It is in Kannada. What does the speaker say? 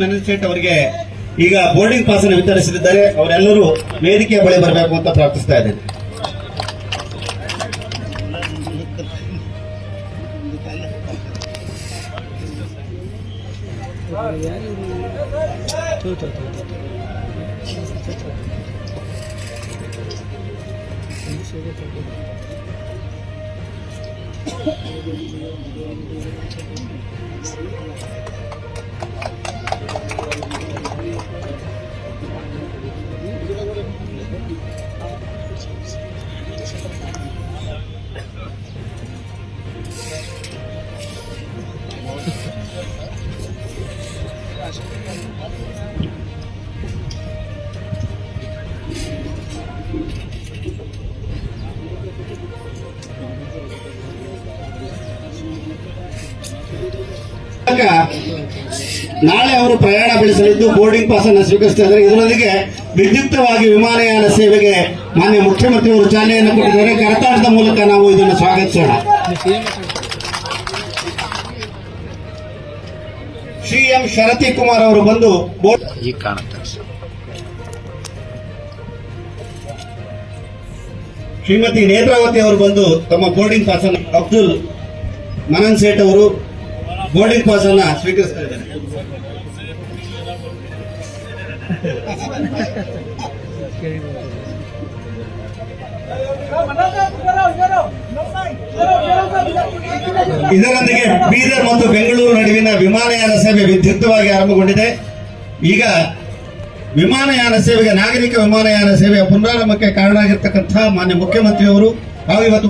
ಮೆನನ್ ಶೆಟ್ ಅವರಿಗೆ ಈಗ ಬೋರ್ಡಿಂಗ್ ಪಾಸ್ ಅನ್ನು ವಿತರಿಸಲಿದ್ದಾರೆ. ಅವರೆಲ್ಲರೂ ವೇದಿಕೆಯ ಬಳಿ ಬರಬೇಕು ಅಂತ ಪ್ರಾರ್ಥಿಸ್ತಾ ಇದ್ದೇನೆ. ನಾಳೆ ಅವರು ಪ್ರಯಾಣ ಬೆಳೆಸಲಿದ್ದು ಬೋರ್ಡಿಂಗ್ ಪಾಸ್ ಅನ್ನು ಸ್ವೀಕರಿಸ್ತಾ ಇದರೊಂದಿಗೆ ವಿದ್ಯುಕ್ತವಾಗಿ ವಿಮಾನಯಾನ ಸೇವೆಗೆ ಮಾನ್ಯ ಮುಖ್ಯಮಂತ್ರಿಯವರು ಚಾಲನೆಯನ್ನು ಕೊಟ್ಟಿದ್ದಾರೆ. ಕರತಾಟದ ಮೂಲಕ ನಾವು ಇದನ್ನು ಸ್ವಾಗತಿಸೋಣ. ಶ್ರೀ ಎಂ ಶರತಿ ಕುಮಾರ್ ಅವರು ಬಂದು ಈಗ ಕಾಣುತ್ತೆ ಶ್ರೀಮತಿ ನೇತ್ರಾವತಿ ಅವರು ಬಂದು ತಮ್ಮ ಬೋರ್ಡಿಂಗ್ ಪಾಸ್ ಅನ್ನು ಅಬ್ದುಲ್ ಮನನ್ ಸೇಠ್ ಅವರು ಬೋರ್ಡಿಂಗ್ ಪಾಸ್ ಅನ್ನ ಸ್ವೀಕರಿಸ್ತಾ ಇದರೊಂದಿಗೆ ಬೀದರ್ ಮತ್ತು ಬೆಂಗಳೂರು ನಡುವಿನ ವಿಮಾನಯಾನ ಸೇವೆ ವಿದ್ಯುಕ್ತವಾಗಿ ಆರಂಭಗೊಂಡಿದೆ. ಈಗ ವಿಮಾನಯಾನ ಸೇವೆಗೆ ನಾಗರಿಕ ವಿಮಾನಯಾನ ಸೇವೆಯ ಪುನರಾರಂಭಕ್ಕೆ ಕಾರಣ ಆಗಿರ್ತಕ್ಕಂಥ ಮಾನ್ಯ ಮುಖ್ಯಮಂತ್ರಿಯವರು ಹಾಗೂ ಇವತ್ತು